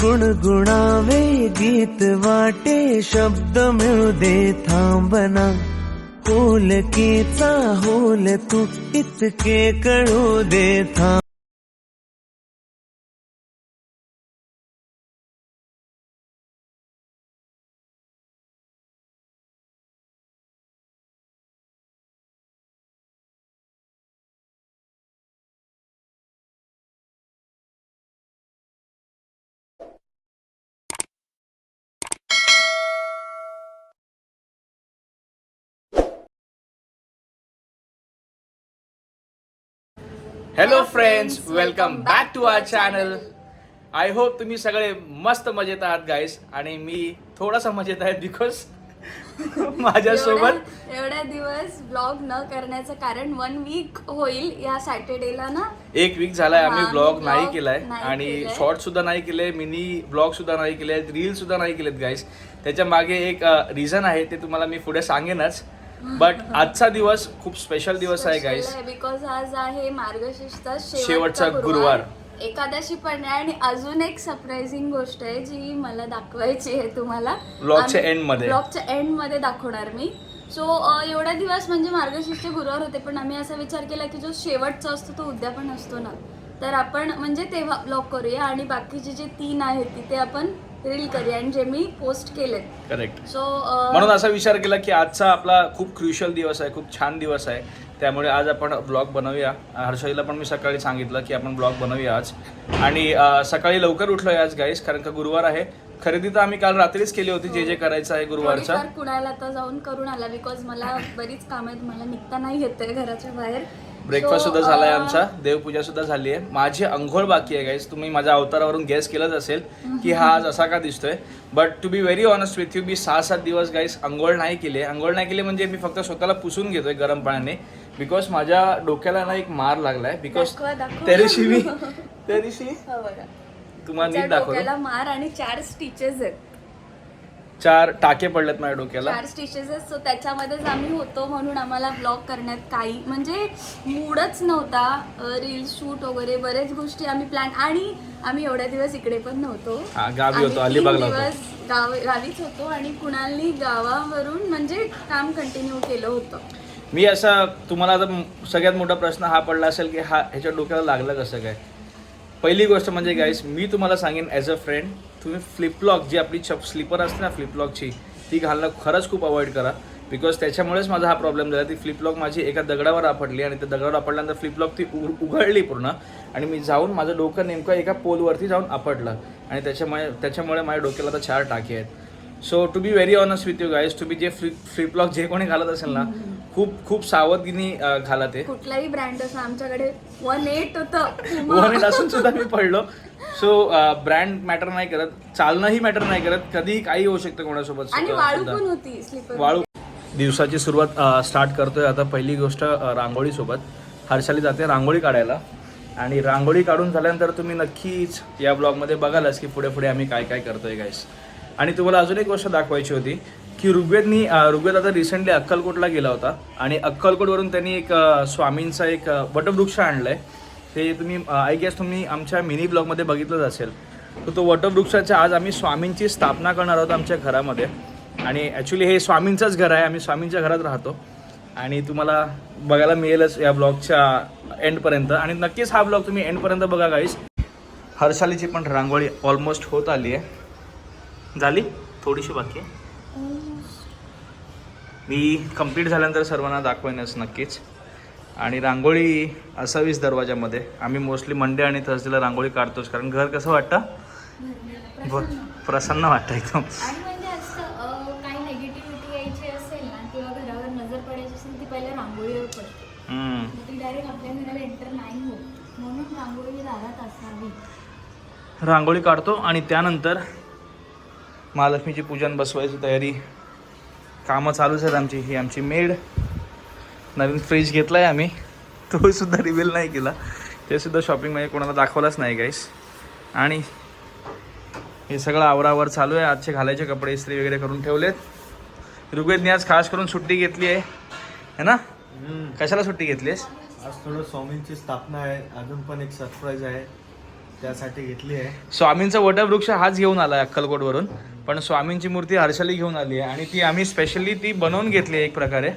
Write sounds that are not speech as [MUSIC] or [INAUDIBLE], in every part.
गुणगुणावे गीत वाटे शब्द मिळू दे थांबना. होलकीचा होल तू इतके कळू दे थांब hello friends welcome back to our channel I hope तुम्ही सगळे मस्त मजेत आहात गाईस आणि मी थोडासा मजेत आहे बिकॉज [LAUGHS] माझ्यासोबत एवढ्या- दिवस ब्लॉग न करण्याचं कारण वन वीक होईल या सॅटर्डेला ना? एक वीक झालाय. आम्ही हा, ब्लॉग नाही vlog केलाय. नाही आणि केलाय. शॉर्ट सुद्धा नाही केले. मिनी ब्लॉग सुद्धा नाही केले. रील सुद्धा नाही केलेत गाईस त्याच्यामागे एक रिझन आहे ते तुम्हाला मी पुढे सांगेनच. बट आजचा दिवस खूप स्पेशल दिवस आहे गाईस बिकॉज आज आहे मार्गशीर्षचा शेवटचा गुरुवार. एकादशी पण आहे आणि अजून एक सरप्राइझिंग गोष्ट आहे जी मला दाखवायची आहे तुम्हाला. आम्ही- end मध्ये. vlogच्या एंडमध्ये दाखवणार मी. सो एवढ्या दिवस म्हणजे मार्गशीर्षचे गुरुवार होते पण आम्ही असा विचार केला की जो शेवटचा असतो तो उद्या पण असतो ना. तर आपण म्हणजे तेव्हा ब्लॉग करूया आणि बाकीचे जे तीन आहेत तिथे आपण रील आणि जे मी पोस्ट केलेत. करेक्ट सो म्हणून असा विचार केला की आजचा आपला खूप क्रुशियल दिवस आहे खूप छान दिवस आहे. त्यामुळे आज आपण ब्लॉग बनवूया. हर्षईला पण मी सकाळी सांगितलं की आपण ब्लॉग बनवूया आज. आणि अं, सकाळी लवकर उठलोय आज गाईस कारण का गुरुवार आहे. खरेदी तर आम्ही काल रात्रीच केली होती जे जे करायचं आहे गुरुवारचं. थोडीफार कुणाला जाऊन करून आला बिकॉज मला बरीच काम आहेत मला निघता नाही येते घराच्या बाहेर. ब्रेकफास्ट सुद्धा झालाय अं, आमचा. देवपूजा सुद्धा झाली आहे माझी अंघोळ बाकी आहे गाईस तुम्ही माझ्या अवतारावरून गेस केलंच असेल की हा आज असा का दिसतोय. But to be very honest with you मी सहा सात दिवस गाईस अंघोळ नाही केली. आहे अंघोळ नाही केली म्हणजे मी फक्त स्वतःला पुसून घेतोय गरम पाण्याने. बिकॉज माझ्या डोक्याला ना एक मार लागलाय. बिकॉज. त्या दिवशी मी त्या दिवशी हा. तुम्हाला नीट दाखवलं मार आणि चार स्टिचेस आहेत. चार टाके पडलेत माझ्या डोक्याला. चार स्टिचेस सो त्याच्यामध्येच आम्ही होतो म्हणून आम्हाला ब्लॉग करण्यात काही म्हणजे मूडच नव्हता रील शूट वगैरे बरेच गोष्टी आम्ही प्लॅन आणि आम्ही एवढ्या दिवस इकडे पण नव्हतो. हा, गावी आम्ही होतो, तीन अलिबागला होतो. दिवस गाव गावीच होतो आणि कुणालनी गावावरून म्हणजे काम कंटिन्यू केलं होतं. मी असा तुम्हाला आता म- सगळ्यात मोठा प्रश्न हा पडला असेल की हा ह्याच्या डोक्याला लागलं कसं काय? पहिली गोष्ट म्हणजे गाईस मी तुम्हाला सांगेन ॲज अ फ्रेंड तुम्ही फ्लिपलॉक जी आपली चप स्लीपर असते ना फ्लिपलॉकची ती घालणं खरंच खूप अवॉइड करा. बिकॉज त्याच्यामुळेच माझा हा प्रॉब्लेम झाला. ती फ्लिपलॉक माझी एका दगडावर आपटली आणि त्या दगडावर आपटल्यानंतर फ्लिपलॉक ती उघडली पूर्ण. आणि मी जाऊन माझं डोकं नेमकं एका पोलवरती जाऊन आपटलं. आणि त्याच्यामुळे त्याच्यामुळे माझ्या डोक्याला आता चार टाके आहेत. So to be very honest with you guys to be जे फ्लिप फ्लिपलॉक जे कोणी घालत असेल ना खूप खूप सावधगिरी अं, घाला ते कुठलाही ब्रँड असं आमच्याकडे वन एट होतं. असून सुद्धा मी पडलो. सो ब्रँड मॅटर नाही करत. चालणंही मॅटर नाही करत. कधीही काही होऊ शकतं कोणासोबत आणि सुद्धा- वाळू सुद्धा. पण होती स्लीपर वाळू दिवसाची सुरुवात स्टार्ट करतोय आता पहिली गोष्ट अ, रांगोळीसोबत हर्षाली जाते रांगोळी काढायला. आणि रांगोळी काढून झाल्यानंतर तुम्ही नक्कीच या ब्लॉगमध्ये बघालच की पुढे पुढे आम्ही काय काय करतोय गाईस आणि तुम्हाला अजून एक गोष्ट दाखवायची होती. की ऋग्वेदनी ऋग्वेद आता रिसेंटली अक्कलकोटला गेला होता आणि अक्कलकोटवरून त्यांनी एक स्वामींचा एक अ, वटवृक्ष आणलाय. ते तुम्ही आय गेस तुम्ही आमच्या मिनी ब्लॉगमध्ये बघितलंच असेल. तर तो वटवृक्षाच्या आज आम्ही स्वामींची स्थापना करणार आहोत आमच्या घरामध्ये. आणि ॲक्च्युली हे स्वामींचंच घर आहे. आम्ही स्वामींच्या घरात राहतो. आणि तुम्हाला बघायला मिळेलच या ब्लॉगच्या एंडपर्यंत आणि नक्कीच हा ब्लॉग तुम्ही एंडपर्यंत बघा गाईस हर्षालीची पण रांगोळी ऑलमोस्ट होत आली आहे. झाली? थोडीशी बाकी आहे. मी कंप्लीट झाल्यानंतर सर्वांना दाखवेनच नक्कीच. आणि रांगोळी असावीच दरवाजामध्ये आम्ही मोस्टली मंडे आणि थर्सडेला रांगोळी काढतोच कारण घर कसं वाटतं? ब- प्रसन्न वाटतं एकदम. म्हणजे रांगोळी काढतो आणि त्यानंतर महालक्ष्मीची पूजन बसवायची तयारी कामं चालूच आहेत आमची. ही आमची मेड नवीन फ्रीज घेतला आहे आम्ही. तो सुद्धा रिव्हील नाही केला. ते सुद्धा शॉपिंगमध्ये कोणाला दाखवलाच नाही गाईस आणि हे सगळं आवरावर चालू आहे. आजचे घालायचे कपडे इस्त्री वगैरे करून ठेवलेत. ऋग्वेदने आज खास करून सुट्टी घेतली आहे. है ना? कशाला सुट्टी घेतलीस आज थोडं स्वामींची स्थापना आहे. अजून पण एक सरप्राईज आहे. त्यासाठी घेतली आहे. स्वामींचा वटवृक्ष हाच घेऊन आला अक्कलकोटवरून. पण स्वामींची मूर्ती हर्षाली घेऊन आली आहे. आणि ती आम्ही स्पेशली ती बनवून घेतली आहे एक प्रकारे.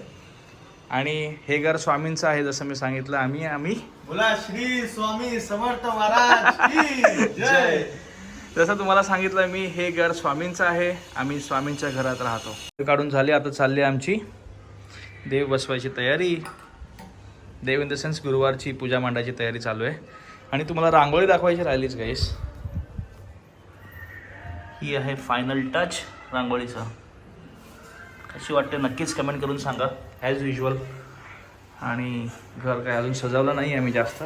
आणि हे घर स्वामींचं आहे जसं मी सांगितलं. आम्ही आम्ही. बोला श्री स्वामी समर्थ महाराज जय. जसं तुम्हाला सांगितलं मी हे घर स्वामींचं आहे. आम्ही स्वामींच्या घरात राहतो. काढून झाली आता चालली आमची देव बसवायची तयारी. देव इन द सेन्स गुरुवारची पूजा मांडायची तयारी चालू आहे. आणि तुम्हाला रांगोळी दाखवायची राहिलीच गाईस ही आहे फायनल टच रांगोळीचा. कशी वाटते नक्कीच कमेंट करून सांगा ॲज युजल आणि घर काय अजून सजवलं नाही आम्ही जास्त.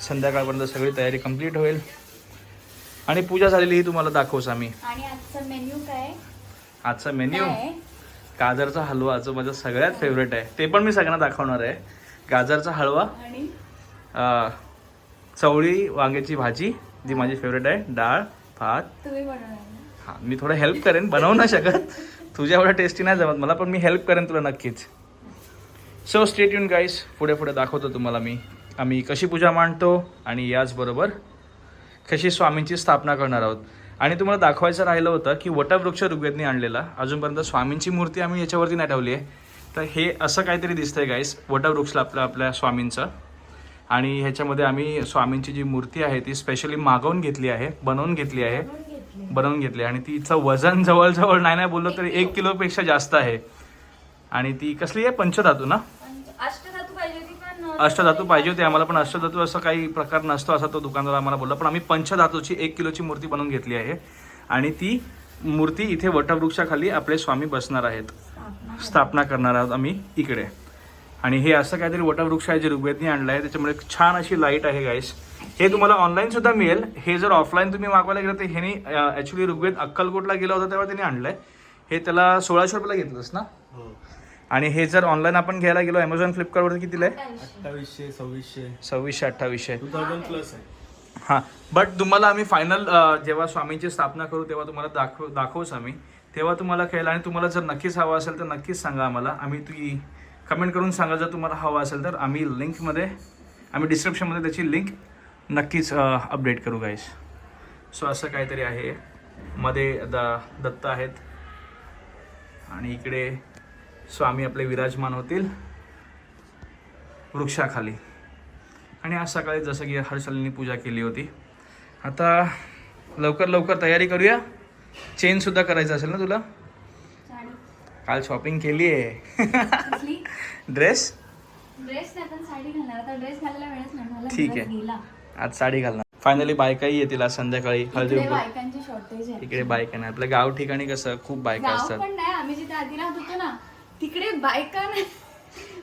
संध्याकाळपर्यंत सगळी तयारी कंप्लीट होईल. आणि पूजा झालेली ही तुम्हाला दाखवूच आम्ही. आणि आजचा मेन्यू काय? आजचा मेन्यू गाजरचा हलवा जो माझा सगळ्यात फेवरेट आहे. ते पण मी सगळ्यांना दाखवणार आहे. गाजरचा हलवा. आणि? चवळी वांग्याची भाजी जी माझी फेवरेट आहे डाळ भात. तुम्ही ना? हां मी थोडं हेल्प करेन बनवू नाही शकत. तुझ्या एवढा टेस्टी नाही जमत मला पण मी हेल्प करेन तुला नक्कीच. सो स्टेट युन गाईस पुढे पुढे दाखवतो तुम्हाला मी. आम्ही कशी पूजा मांडतो आणि याचबरोबर कशी स्वामींची स्थापना करणार आहोत. आणि तुम्हाला दाखवायचं राहिलं होतं की वटवृक्ष ऋग्वेदने आणलेला. अजूनपर्यंत स्वामींची मूर्ती आम्ही याच्यावरती नाही ठेवली आहे. तर हे असं काहीतरी दिसतंय गाईस वटवृक्ष आपल्या आपल्या स्वामींचं. आणि ह्याच्यामध्ये आम्ही स्वामींची जी मूर्ती आहे ती स्पेशली मागवून घेतली आहे बनवून घेतली आहे. बनवून घेतली आणि तिचं वजन जवळजवळ नाही नाही बोललो तरी एक किलोपेक्षा जास्त आहे. आणि ती कसली आहे? पंचधातू ना? आणि अष्टधातू पाहिजे होती पण अष्टधातू पाहिजे होती. आम्हाला पण अष्टधातू असं काही प्रकार नसतो असा तो दुकानदार आम्हाला बोलला. पण आम्ही पंचधातूची एक किलोची मूर्ती बनवून घेतली आहे. आणि ती मूर्ती इथे वटवृक्षाखाली आपले स्वामी बसणार आहेत. स्थापना करणार आहोत आम्ही इकडे. आणि हे असं काहीतरी वटवृक्ष आहे जे ऋग्वेदनी आणलं आहे त्याच्यामुळे छान अशी लाइट आहे गाईस हे तुम्हाला ऑनलाईन सुद्धा मिळेल. हे जर ऑफलाईन तुम्ही मागवायला गेलं तर ह्यानी ॲक्च्युली ऋग्वेद अक्कलकोटला गेला होता तेव्हा त्यांनी आणलंय. हे त्याला सोळाशे रुपयाला घेतलंस ना? हो. आणि हे जर ऑनलाईन आपण घ्यायला गेलो अमेझॉन फ्लिपकार्टवरती कितीला आहे? अठ्ठावीसशे सव्वीसशे. सव्वीसशे अठ्ठावीसशे. टू थाउजंड प्लस आहे. हां. बट तुम्हाला आम्ही फायनल जेव्हा स्वामींची स्थापना करू तेव्हा तुम्हाला दाखव दाखवूच आम्ही. तेव्हा तुम्हाला कळेल. आणि तुम्हाला जर नक्कीच हवा असेल तर नक्कीच सांगा आम्हाला. आम्ही ती कमेंट करून सांगा जर तुम्हाला हवा असेल तर. आम्ही लिंकमध्ये आम्ही डिस्क्रिप्शनमध्ये त्याची लिंक नक्कीच अपडेट करू गाईस सो असं काहीतरी आहे. मध्ये द दत्त आहेत. आणि इकडे स्वामी आपले विराजमान होतील. वृक्षाखाली. आणि आज सकाळी जसं की हर्षलनी पूजा केली होती. आता लवकर लवकर तयारी करूया. चेंजसुद्धा करायचं असेल ना तुला? काल शॉपिंग केली आहे. ड्रेस ड्रेस साडी घालणार. आता ड्रेस घालायला वेळच नाही. ठीक आहे. आज साडी घालणार. फायनली बायकाही येतील आज संध्याकाळी. हळदी. बायकांची शॉर्टेज आहे. इकडे बायका नाही. आपल्या गाव ठिकाणी कसं खूप बायका असतात. पण नाही. आम्ही जिथे आधी राहत होतो ना तिकडे बायका नाही.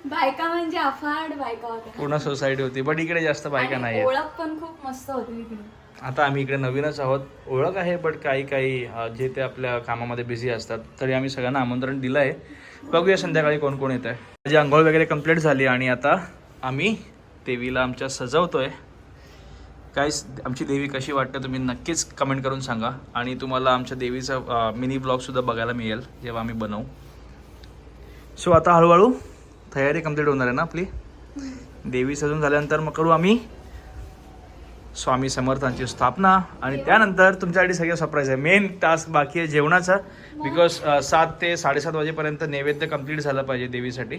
बायका म्हणजे अफाट बायका होत्या. पूर्ण सोसायटी होती. बट इकडे जास्त बायका नाही ओळख पण खूप मस्त होती तिकडे. आता आम्ही इकडे नवीनच आहोत. ओळख आहे बट काही काही जे ते आपल्या कामामध्ये बिझी असतात तरी आम्ही सगळ्यांना आमंत्रण दिलं आहे बघूया संध्याकाळी कोण कोण येत आहे माझी आंघोळ वगैरे कंप्लीट झाली आणि आता आम्ही देवीला आमच्या सजवतोय. काय आमची देवी कशी वाटते तुम्ही नक्कीच कमेंट करून सांगा. आणि तुम्हाला आमच्या देवीचा मिनी ब्लॉगसुद्धा बघायला मिळेल जेव्हा आम्ही बनवू. सो आता हळूहळू तयारी कंप्लीट होणार आहे ना आपली? देवी सजून झाल्यानंतर मग करू आम्ही स्वामी समर्थांची स्थापना आणि त्यानंतर तुमच्यासाठी सगळं सरप्राईज आहे. मेन टास्क बाकी आहे जेवणाचा बिकॉज सात ते साडेसात वाजेपर्यंत नैवेद्य कंप्लीट झालं पाहिजे देवीसाठी.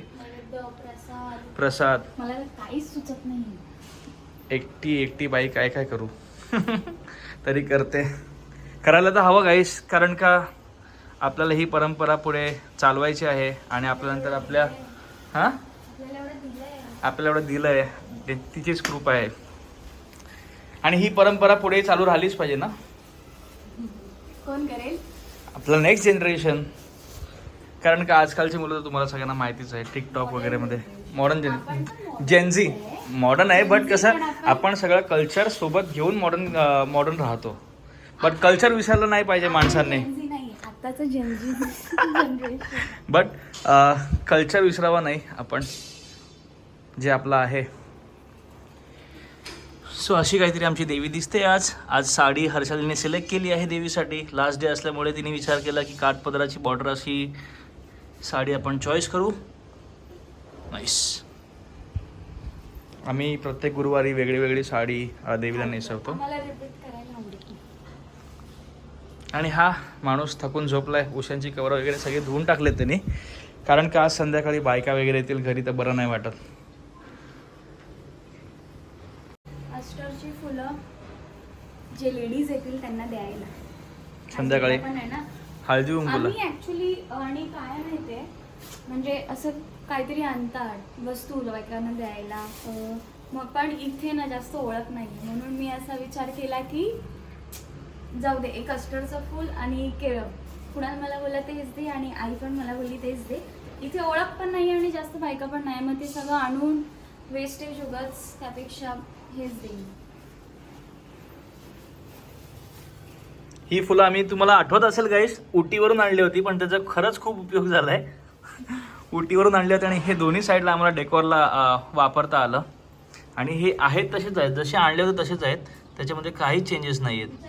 प्रसाद. एकटी एकटी बाई काय काय करू? [LAUGHS] तरी करते. करायला तर हवं गाईस कारण का आपल्याला ही परंपरा पुढे चालवायची आहे आणि आपल्यानंतर आपल्या हां? एवढं आपल्याला एवढं दिलं आहे तिचीच कृपा आहे. आणि ही परंपरा पुढे चालू राहिलीच पाहिजे ना? कोण करेल? आपलं नेक्स्ट जनरेशन कारण का आजकालची मुलं तर तुम्हाला सगळ्यांना माहितीच आहे टिकटॉक वगैरे मध्ये. Modern gen gen Z modern आहे. बट कसं आपण सगळं कल्चर सोबत घेऊन मॉडर्न मॉडर्न राहतो. बट कल्चर विसरलं नाही पाहिजे माणसांनी. बट कल्चर [LAUGHS] विसरावा नाही आपण. जे आपलं आहे. सो अशी काहीतरी आमची देवी दिसते आज. आज साडी हर्षालीने सिलेक्ट केली आहे देवीसाठी. लास्ट डे असल्यामुळे तिने विचार केला की काठपदराची बॉर्डर अशी साडी आपण चॉईस करू. नाईस आम्ही प्रत्येक गुरुवारी वेगळी वेगळी साडी देवीला नेसवतो. मला रिपीट करायला आवडत नाही. आणि हा माणूस थकून झोपलाय. उशांची कवर वगैरे सगळे धुवून टाकलेत त्यांनी कारण का आज संध्याकाळी बायका वगैरे येतील घरी तर बरं नाही वाटत अस्टरची फुलं जे लेडीज येतील त्यांना द्यायला. संध्याकाळी. पण आहे ना? हळदी आम्ही ऍक्च्युली आणि काय माहितीये? म्हणजे असं काहीतरी आणतात वस्तू बायकांना द्यायला. अं, मग पण इथे ना जास्त ओळख नाही. म्हणून मी असा विचार केला की जाऊ दे एक कस्टर्डचं फूल आणि केळं. कुणाल मला बोलला तेच दे आणि आई पण मला बोलली तेच दे. इथे ओळख पण नाही आणि जास्त बायका पण नाही. मग ते सगळं आणून वेस्टेज उगाच त्यापेक्षा हेच देईन. ही फुलं आम्ही तुम्हाला आठवत असेल गाईस उटीवरून आणली होती पण त्याचा खरंच खूप उपयोग झालाय. उटीवरून आणली होती आणि हे दोन्ही साईडला आम्हाला डेकोरला वापरता आलं. आणि हे आहेत तसेच आहेत जसे आणले होते तसेच आहेत. त्याच्यामध्ये काही चेंजेस नाही आहेत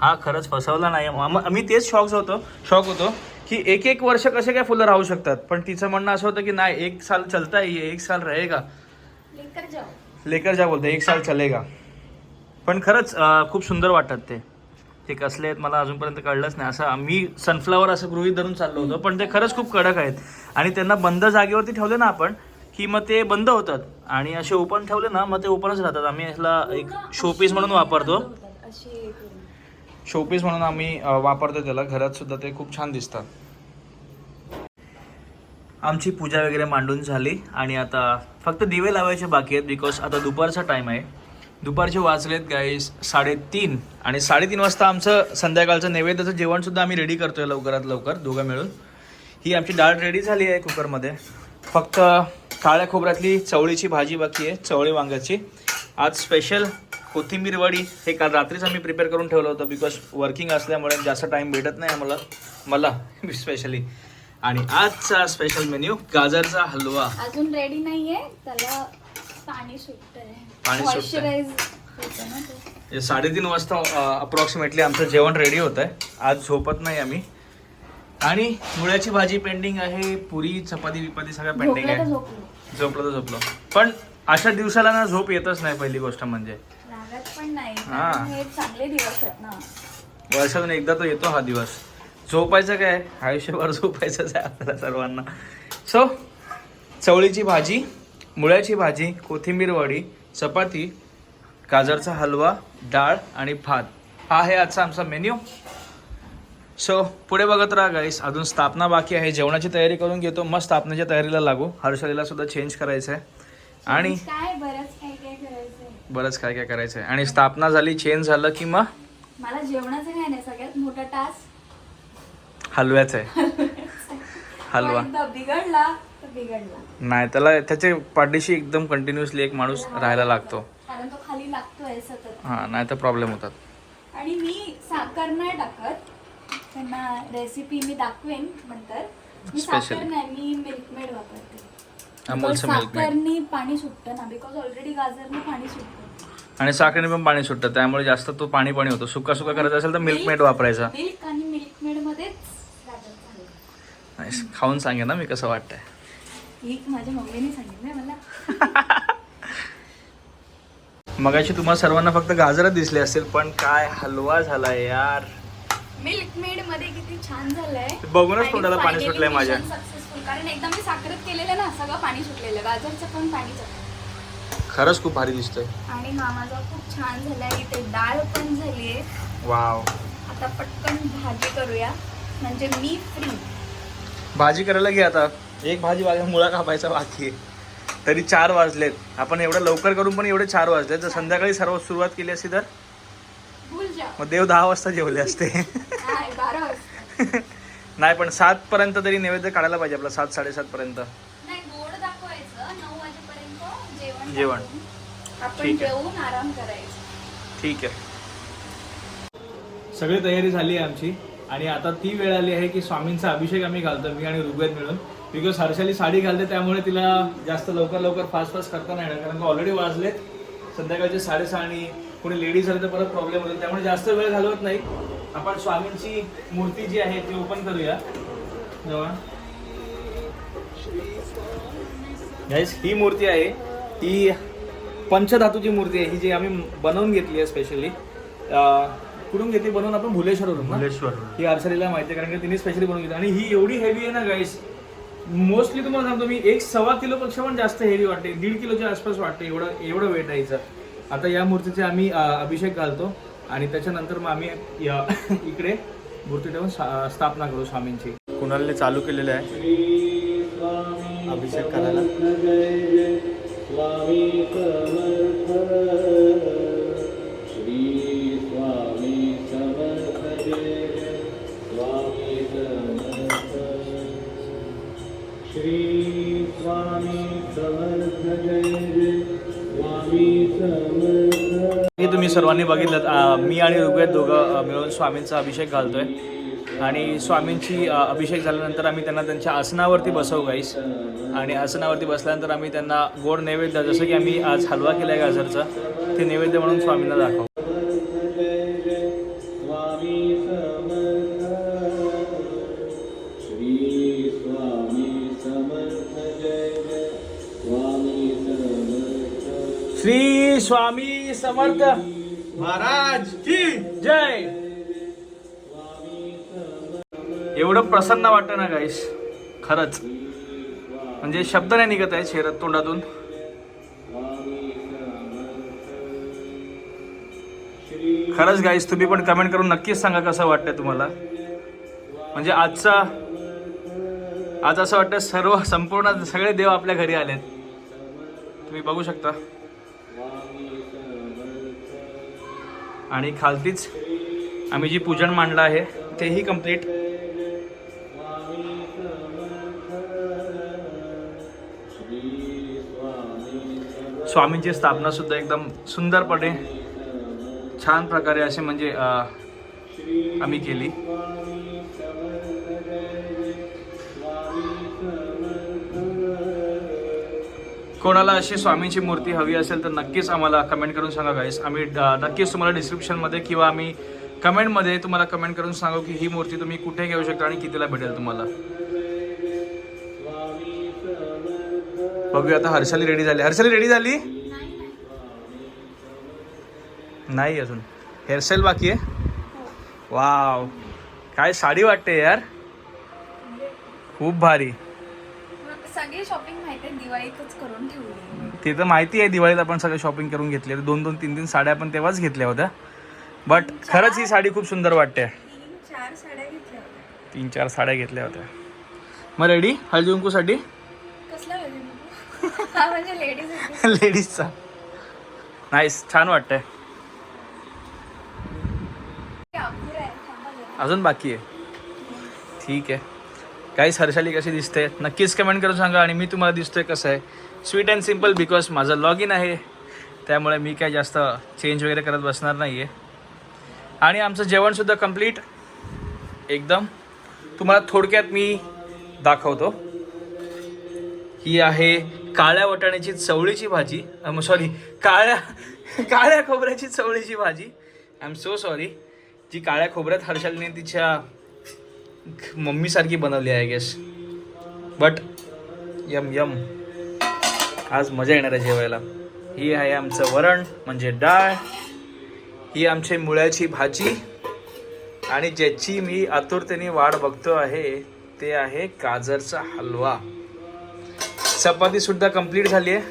हा खरंच फसवला नाही. आम- आम्ही तेच शॉक होतो शॉक होतो की एक एक वर्ष कसे काय फुलं राहू शकतात. पण तिचं म्हणणं असं होतं की नाही एक साल चलता है ये एक साल रहेगा. लेकर लेकर जा बोलते एक साल चलेगा. पण खरंच खूप सुंदर वाटतात ते. ते कसले आहेत मला अजूनपर्यंत कळलंच नाही. असं आम्ही सनफ्लावर असं गृहीत धरून चाललो होतो पण ते खरंच खूप कडक आहेत. आणि त्यांना बंद जागेवरती ठेवले ना आपण की मग ते बंद होतात. आणि असे ओपन ठेवले ना मग ते ओपनच राहतात. आम्ही याला एक शोपीस म्हणून वापरतो. शोपीस म्हणून आम्ही वापरतो त्याला. घरात सुद्धा ते खूप छान दिसतात. आमची पूजा वगैरे मांडून झाली. आणि आता फक्त दिवे लावायचे बाकी आहेत बिकॉज आता दुपारचा टाईम आहे. दुपारचे वाचलेत गाईस साडेतीन आणि साडेतीन वाजता आमचं संध्याकाळचं नैवेद्याचं जेवणसुद्धा आम्ही रेडी करतोय लवकरात लवकर दोघं मिळून. ही आमची डाळ रेडी झाली आहे कुकरमध्ये. फक्त काळ्या खोबऱ्यातली चवळीची भाजी बाकी आहे चवळी वांग्याची. आज स्पेशल कोथिंबीर वडी. हे काल रात्रीच आम्ही प्रिपेअर करून ठेवलं होतं बिकॉज वर्किंग असल्यामुळे जास्त टाईम भेटत नाही आम्हाला. मला स्पेशली आणि आजचा स्पेशल मेन्यू गाजरचा हलवा. अजून रेडी नाहीये त्याला पाणी सुटतंय. पाणी सुटतंय. मॉइश्चराईज होतं ना ते. साडेतीन वाजता अप्रॉक्सिमेटली आमचं जेवण रेडी होत आहे आज झोपत नाही आम्ही. आणि मुळ्याची भाजी पेंडिंग आहे पुरी चपाती बिपाती सगळ्या पेंडिंग झोपलं तर आहे. झोपलो. झोपलं तर झोपलो. पण अशा दिवसाला ना झोप येतच नाही पहिली गोष्ट म्हणजे. रागात पण नाही. हा. कारण हे चांगले दिवस आहेत ना. वर्षातून एकदा तो येतो हा दिवस. झोपायचं काय? आयुष्यभर झोपायचंच आहे आपल्याला सर्वांना. सो चवळीची भाजी मुळ्याची भाजी कोथिंबीर वडी चपाती गाजरचा हलवा डाळ आणि भात. हा आहे आजचा आमचा मेन्यू. सो पुढे बघत राहा गाईस अजून स्थापना बाकी आहे. जेवणाची तयारी करून घेतो. मग स्थापनेच्या तयारीला लागू. हर्षलीला सुद्धा चेंज करायचं आहे आणि बरंच काय काय करायचं आहे आणि स्थापना झाली चेंज झालं की मग? मला जेवणाचं काय नाही सगळ्यात मोठा टास्क हलव्याचं आहे. हलवा. बिघडला. बिघडला. नाही त्याला त्याच्या पाठीशी एकदम कंटिन्युअसली एक माणूस राहायला लागतो. कारण तो खाली लागतोय सतत. हां नाही तर प्रॉब्लेम होतात. आणि मी साखर नाही टाकत. त्यांना रेसिपी मी दाखवेन नंतर. मी साखर. नाही मी मिल्कमेड वापरते. अमूलचं Because मिल्क मेड साखरनी पाणी सुटतं ना बिकॉज ऑलरेडी गाजरने पाणी सुटतं. आणि साखरेने पण पाणी सुटतं त्यामुळे जास्त तो पाणी पाणी होतो सुका सुका करायचा असेल तर मिल्क मेड वापरायचा. मिल्क आणि मिल्कमेड मध्येच गाजर घालायचं. Nice. खाऊन सांगे ना मी कसं वाटतंय. माझ्या मम्मीने सांगितलंय मला. [LAUGHS] मगाशी तुम्हाला सर्वांना फक्त गाजरच दिसले असेल पण काय हलवा झालाय यार. मिल्कमेडमध्ये किती छान झालंय. बघूनच तोंडाला पाणी सुटलंय माझ्या. सक्सेसफुल कारण एकदा मी साखरेत केलेलं ना सगळं पाणी सुटलेलं. गाजरचं पण पाणी सुटलं खरंच खूप भारी दिसतोय. आणि हा माझा खूप छान झालाय. इथे डाळ पण झालीये. वाव. आता पटकन भाजी करूया. म्हणजे मी फ्री भाजी करायला घे आता. एक भाजी वाज मुळा कापायचा बाकी आहे. तरी चार वाजलेत. आपण एवढं लवकर करून पण एवढे चार वाजलेत. जर संध्याकाळी सर्व सुरुवात केली असती तर? मग देव दहा वाजता जेवले असते. [LAUGHS] नाही पण सात पर्यंत तरी नैवेद्य काढायला पाहिजे आपला सात साडेसात पर्यंत. जेवण जेवण. दाखवून आपण ठीक आहे. जेवून आराम करायचं. ठीक आहे. सगळी तयारी झाली आहे आमची. आणि आता ती वेळ आली आहे की स्वामींचा अभिषेक आम्ही घालतो मी आणि ऋग्वेद मिळून. बिकॉज हर्षाली साडी घालते त्यामुळे तिला जास्त लवकर लवकर फास्ट फास्ट करता नाही येणार. कारण का ऑलरेडी वाजलेत. संध्याकाळचे साडेसहा आणि कोणी लेडीज आले तर परत प्रॉब्लेम होतो त्यामुळे जास्त वेळ घालवत नाही. आपण स्वामींची मूर्ती जी आहे ती ओपन करूया. Guys, ही मूर्ती आहे. ही पंचधातूची मूर्ती आहे. ही जी आम्ही बनवून घेतली आहे स्पेशली कुठून घेतली? बनवून आपण भुलेश्वरवरून भुलेश्वर ही अर्चरीला माहिती आहे कारण की तिने स्पेशली बनवून घेतली. आणि ही एवढी हेवी आहे ना गाईस मोस्टली तुम्हाला सांगतो मी एक सव्वा किलोपेक्षा पण जास्त हेवी वाटते. दीड किलोच्या आसपास वाटते एवढं एवढं वेट आहे आता या मूर्तीचे आम्ही अभिषेक घालतो आणि त्याच्यानंतर मग आम्ही [LAUGHS] इकडे मूर्ती ठेवून स्थापना करू स्वामींची. कुणालने चालू केलेलं आहे? अभिषेक करायला. हे तुम्ही सर्वांनी बघितलं मी आणि ऋग्वेद दोघं मिळून स्वामींचा अभिषेक घालतोय. आणि स्वामींची अभिषेक झाल्यानंतर आम्ही त्यांना त्यांच्या आसनावरती बसवू गाईस आणि आसनावरती बसल्यानंतर आम्ही त्यांना गोड नैवेद्य जसं की आम्ही आज हलवा केला आहे गाजरचा ते नैवेद्य म्हणून स्वामींना दाखवू. श्री स्वामी समर्थ। महाराज की। जय। एवढं प्रसन्न वाटतं ना गाईस खरंच. म्हणजे शब्द नाही निघत आहे शेरत तोंडातून. खरंच गाईस तुम्ही पण कमेंट करून नक्कीच सांगा कसं वाटतंय तुम्हाला. म्हणजे आजचा आज असं वाटतं सर्व संपूर्ण सगळे देव आपल्या घरी आलेत. तुम्ही बघू शकता. आणि खालतीच आम्ही जी पूजन मांडलं आहे तेही कंप्लीट स्वामींची स्थापना सुद्धा एकदम सुंदरपणे छान प्रकारे असे म्हणजे आम्ही केली. कोणाला अशी स्वामींची मूर्ती हवी असेल तर नक्कीच आम्हाला कमेंट करून सांगा गाईस आम्ही नक्कीच तुम्हाला डिस्क्रिप्शनमध्ये किंवा आम्ही कमेंटमध्ये तुम्हाला कमेंट करून सांगू की ही मूर्ती तुम्ही कुठे घेऊ शकता आणि कितीला भेटेल तुम्हाला. बघूया आता हर्षाली रेडी झाली. हर्षाली रेडी झाली? नाही अजून. हेअरस्टाईल बाकी आहे? वाव काय साडी वाटते यार? खूप भारी. सगळी शॉपिंग माहिती आहे दिवाळीतच करून ठेवली. ते तर माहिती आहे दिवाळीत आपण सगळं शॉपिंग करून घेतली दोन दोन तीन तीन साड्या आपण तेव्हाच घेतल्या होत्या. बट खरंच ही साडी खूप सुंदर वाटते. तीन चार साड्या घेतल्या होत्या. तीन चार साड्या घेतल्या होत्या. मग रेडी हळदी कुंकूसाठी? कसला वेळ हा म्हणजे लेडीज लेडीजचा नाईस छान वाटतंय. अजून बाकी आहे. ठीक आहे. काहीच हर्षाली कशी दिसते? नक्कीच कमेंट करून सांगा आणि मी तुम्हाला दिसतोय कसं आहे. स्वीट अँड सिंपल बिकॉज माझं लॉग इन आहे. त्यामुळे मी काय जास्त चेंज वगैरे करत बसणार नाही आहे आणि आमचं जेवणसुद्धा कंप्लीट एकदम. तुम्हाला थोडक्यात मी दाखवतो. ही आहे काळ्या वटाण्याची चवळीची भाजी. सॉरी काळ्या काळ्या खोबऱ्याची चवळीची भाजी. आय एम सो सॉरी जी काळ्या खोबऱ्यात हर्षालीने तिच्या मम्मीसारखी बनवली आहे गेस बट यम यम. आज मजा येणार आहे जेवायला. ही आहे आमचं वरण म्हणजे डाळ. ही आमची मुळ्याची भाजी. आणि ज्याची मी आतुरतेने वाढ बघतो आहे ते आहे गाजरचा हलवा. चपातीसुद्धा कंप्लीट झाली आहे.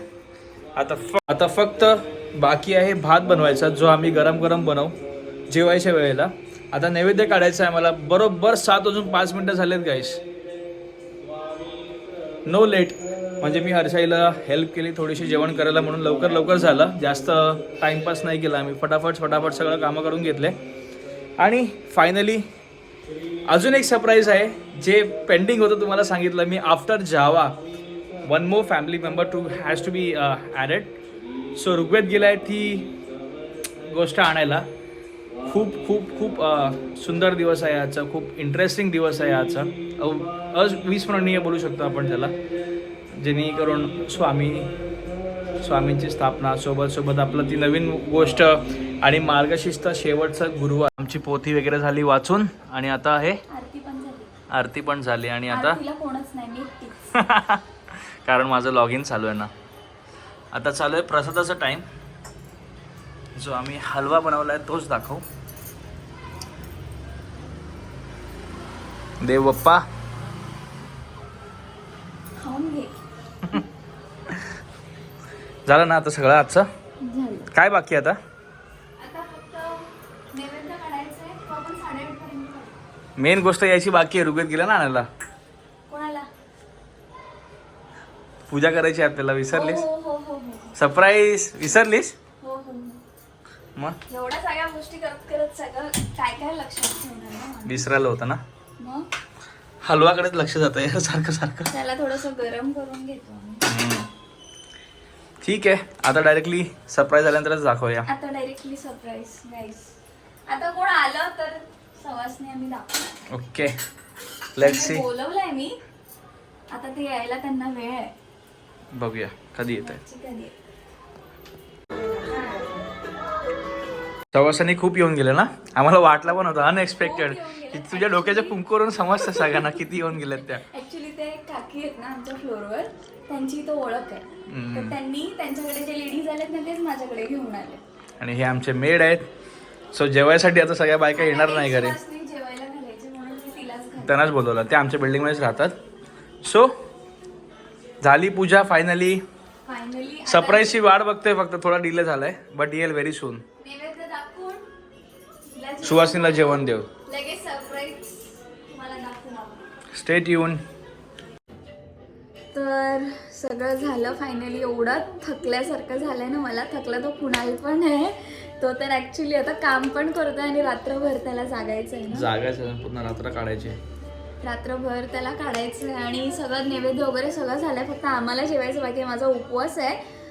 आता फ आता फक्त बाकी आहे भात बनवायचा जो आम्ही गरम गरम बनवू जेवायच्या वेळेला. आता नैवेद्य काढायचं आहे मला बरोबर सात वाजून पाच मिनटं झालेत गाईस नो लेट म्हणजे मी हर्षाईला हेल्प केली थोडीशी जेवण करायला म्हणून लवकर लवकर झालं. जास्त टाईमपास नाही केला आम्ही. फटाफट फटाफट सगळं कामं करून घेतले. आणि फायनली अजून एक सरप्राईज आहे. जे पेंडिंग होतं तुम्हाला सांगितलं मी after Java one more family member too has to be added so Rigved गेला आहे ती गोष्ट आणायला. खूप खूप खूप सुंदर दिवस आहे आजचा. खूप इंटरेस्टिंग दिवस आहे आजचा. अव- अविस्मरणीय बोलू शकतो आपण त्याला. जेणेकरून स्वामी स्वामींची स्थापना सोबत सोबत आपलं ती नवीन गोष्ट आणि मार्गशिस्त शेवटचा गुरुवार. आमची पोथी वगैरे झाली वाचून आणि आता आहे आरती पण झाली. आणि आता [LAUGHS] कारण माझं लॉग इन चालू आहे ना. आता चालू आहे प्रसादाचा टाईम जो आम्ही हलवा बनवला आहे तोच दाखव. देव बाप्पा. [LAUGHS] झालं ना आता सगळं आजचं? काय बाकी आता. मेन गोष्ट यायची बाकी आहे ऋग्वेद गेला ना आणायला. पूजा करायची आपल्याला विसरलीस? हो हो हो हो सरप्राईज विसरलीस? मग? एवढ्या सगळ्या गोष्टी करत करत सगळं काय काय लक्षात ठेवणार ना मला? विसरायला होतं ना? मग? हलवाकडेच लक्ष जात आहे सारखं सारखं. त्याला थोडस गरम करून घेतो आम्ही. हम्म. ठीक आहे. आता डायरेक्टली सरप्राईज आल्यानंतरच दाखवूया. आता डायरेक्टली सरप्राईज गाईस आता कोण आलं तर सवासने आम्ही दाखवणार ओके लेट सी बोलवलंय मी. आता ते यायला त्यांना वेळ आहे. बघूया. कधी येत आहे कधी. प्रवासाने खूप येऊन गेले ना? आम्हाला वाटला पण होता अनएक्सपेक्टेड तुझ्या डोक्याच्या कुंकूवरून समजतं सगळ्यांना किती येऊन गेल्यात त्या. ऍक्च्युली ते काकी आहेत ना आमच्या फ्लोअरवर त्यांची इथं ओळख आहे. तर त्यांनी त्यांच्याकडे जे लेडीज आलेत ना तेच माझ्याकडे घेऊन आले. आणि हे आमचे मेड आहेत. सो जेवायसाठी आता सगळ्या बायका येणार नाही घरी. सुहासनी जेवायला घालायचे म्हणून मी तिलाच घाल त्यांनाच बोलवलं. ते आमच्या बिल्डिंगमध्येच राहतात. सो झाली पूजा फायनली फायनली सरप्राईजची वाट बघतोय फक्त थोडा डिले झालाय बट येल व्हेरी सून सुवासिनीला जेवण देऊ लगेच सरप्राईज तुम्हाला दाखवून आपण स्टेट येऊन. तर सगळं झालं फायनली एवढं थकल्यासारखं झालंय ना मला. थकला तो कुणाल पण आहे. तो तर ॲक्च्युली आता काम पण करतोय आणि रात्रभर त्याला जागायचं आहे ना. जागायचं पूर्ण रात्र काढायची. रात्रभर त्याला काढायचं आहे आणि सगळं नैवेद्य वगैरे सगळं झालंय. फक्त आम्हाला जेवायचं बाकी आहे. माझा उपवास आहे.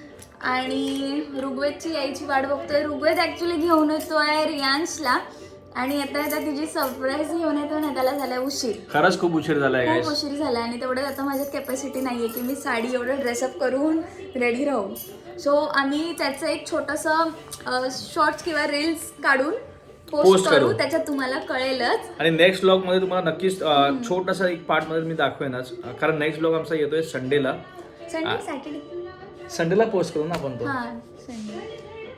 आणि ऋग्वेदची यायची वाट बघतोय. ऋग्वेद ॲक्च्युली घेऊन येतोय रियांशला. आणि येता येता तिची सरप्राईज घेऊन येतो ना त्याला झालाय उशीर. खरंच खूप उशीर झालाय खूप उशीर झाला आणि तेवढं आता माझ्यात कॅपॅसिटी नाही आहे की मी साडी एवढं ड्रेसअप करून रेडी राहू. सो आम्ही त्याचं एक छोटंसं शॉर्ट्स किंवा रील्स काढून Post पोस्ट करू. करू. त्याच्यात तुम्हाला कळेलच. आणि नेक्स्ट ब्लॉगमध्ये तुम्हाला नक्कीच अं, छोटासा एक पार्टमध्ये मी दाखवेनच. अं, कारण नेक्स्ट ब्लॉग आमचा येतोय संडेला संडे सॅटर्डे संडेला पोस्ट करू ना आपण तो. हां Sunday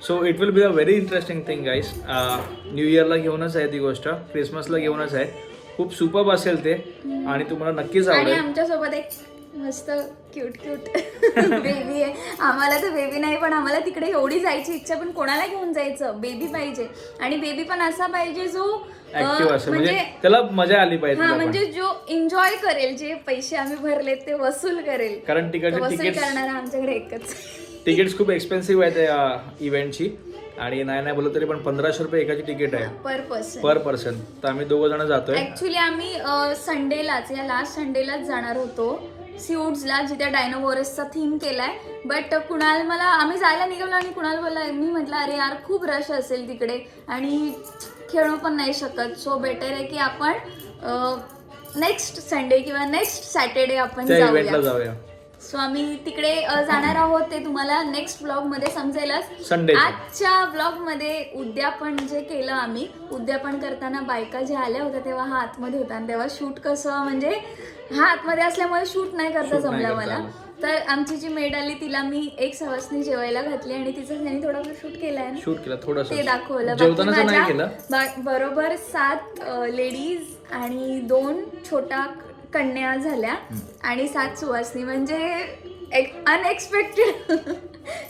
so it will be a very interesting thing guys new इयरला घेऊनच आहे ती गोष्ट. क्रिसमसला घेऊनच आहे. खूप सुपब असेल ते. आणि तुम्हाला नक्कीच आणि आवडेल. आमच्यासोबत एक मस्त क्यूट क्यूट बेबी आहे. आम्हाला तर बेबी नाही पण आम्हाला तिकडे एवढी जायची इच्छा पण कोणाला घेऊन जायचं? बेबी पाहिजे. आणि बेबी पण असा पाहिजे जो अं, ऍक्टिव्ह असेल म्हणजे त्याला मजा आली पाहिजे हा तिला पण. म्हणजे जो एन्जॉय करेल जे पैसे आम्ही भरलेत ते वसूल करेल. कारण तिकडचे वसूल करणारा आमच्याकडे एकच. तिकीट्स खूप एक्सपेन्सिव्ह आहेत या इव्हेंटची आणि नाही नाही बोलत तरी पण पंधराशे रुपये एकाची तिकीट आहे. पर पर्सन पर पर्सन तर आम्ही दोघं जण जातोय. ऍक्च्युली आम्ही संडेलाच या लास्ट संडेलाच जाणार होतो. सिऊड्सला जिथे डायनोवॉरसचा थीम केलाय. बट कुणाल मला आम्ही जायला निघालो आणि कुणाल बोलला मी म्हटलं अरे यार खूप रश असेल तिकडे. आणि खेळू पण नाही शकत. सो बेटर आहे की आपण नेक्स्ट संडे किंवा नेक्स्ट सॅटर्डे आपण त्या इव्हेंटला जाऊया जाऊया. सो आम्ही तिकडे अ, जाणार आहोत ते तुम्हाला नेक्स्ट ब्लॉगमध्ये समजेलच. Sunday चं. आजच्या ब्लॉगमध्ये उद्यापन जे केलं आम्ही उद्यापन करताना बायका ज्या आल्या होत्या तेव्हा हा आतमध्ये होता आणि तेव्हा शूट कसं म्हणजे हा आतमध्ये असल्यामुळे शूट नाही करता Shoot नाही जमला करता मला. आलं. तर आमची जी मेड आली तिला मी एक सवासनी जेवायला घातली आणि तिचं त्यांनी थोडं शूट केलंय. ना शूट केला थोडस. ते दाखवलं. बाकी माझ्या केलं. बा- बरोबर सात लेडीज आणि दोन छोटा कन्या झाल्या आणि सात सुवासनी म्हणजे एक अनएक्सपेक्टेड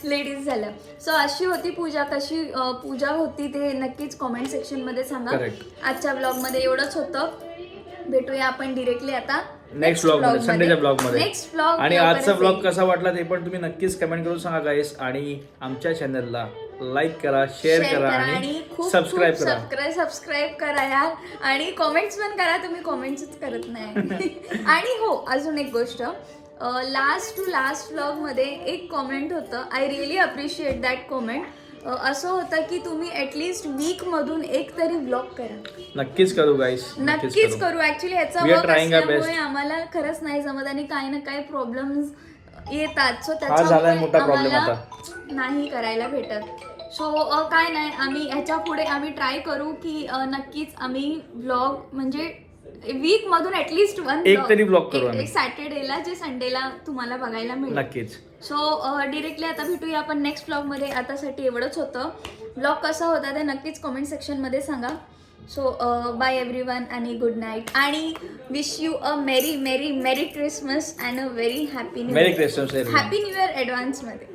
लेडीज [LAUGHS] झाल्या. सो अशी होती पूजा. कशी अ, पूजा होती ते नक्कीच कॉमेंट सेक्शनमध्ये सांगा. Correct. आजच्या ब्लॉगमध्ये एवढंच होतं. भेटूया आपण डिरेक्टली आता. नेक्स्ट ब्लॉगमध्ये संडेच्या ब्लॉगमध्ये. नेक्स्ट ब्लॉग आणि आजचा ब्लॉग कसा वाटला ते पण तुम्ही नक्कीच कमेंट करून सांगा गाईस आणि आमच्या चॅनलला लाईक करा शेअर करा आणि सबस्क्राईब करा. सबस्क्राईब सबस्क्राईब करा यार. आणि कॉमेंट्स पण करा तुम्ही कॉमेंट्सच करत नाही. [LAUGHS] आणि हो अजून एक गोष्ट. लास्ट टू लास्ट व्लॉगमध्ये एक कॉमेंट होतं. I really appreciate that comment असं होतं की तुम्ही ॲटलिस्ट वीक मधून एक तरी ब्लॉग करा. नक्कीच करू गाईस नक्कीच करू. ऍक्च्युली ह्याचा वर्क असल्यामुळे. आम्हाला खरंच नाही जमत आणि काही ना काही प्रॉब्लेम्स येतात. सो हा झालाय मोठा problem आम्हाला नाही करायला भेटत. सो काय नाही आम्ही ह्याच्या पुढे आम्ही ट्राय करू की अ, नक्कीच आम्ही व्लॉग म्हणजे वीक मधून ऍटलिस्ट वन एक तरी vlog करू आम्ही. एक सॅटर्डेला जे संडेला तुम्हाला बघायला मिळेल. नक्कीच. सो डिरेक्टली आता भेटूया आपण नेक्स्ट ब्लॉगमध्ये आतासाठी एवढंच होतं. ब्लॉग कसा होता ते नक्कीच कमेंट सेक्शनमध्ये सांगा. सो बाय एव्हरी वन आणि गुड नाईट आणि wish you a merry merry merry Christmas and a very happy new merry Christmas happy new year ॲडव्हान्समध्ये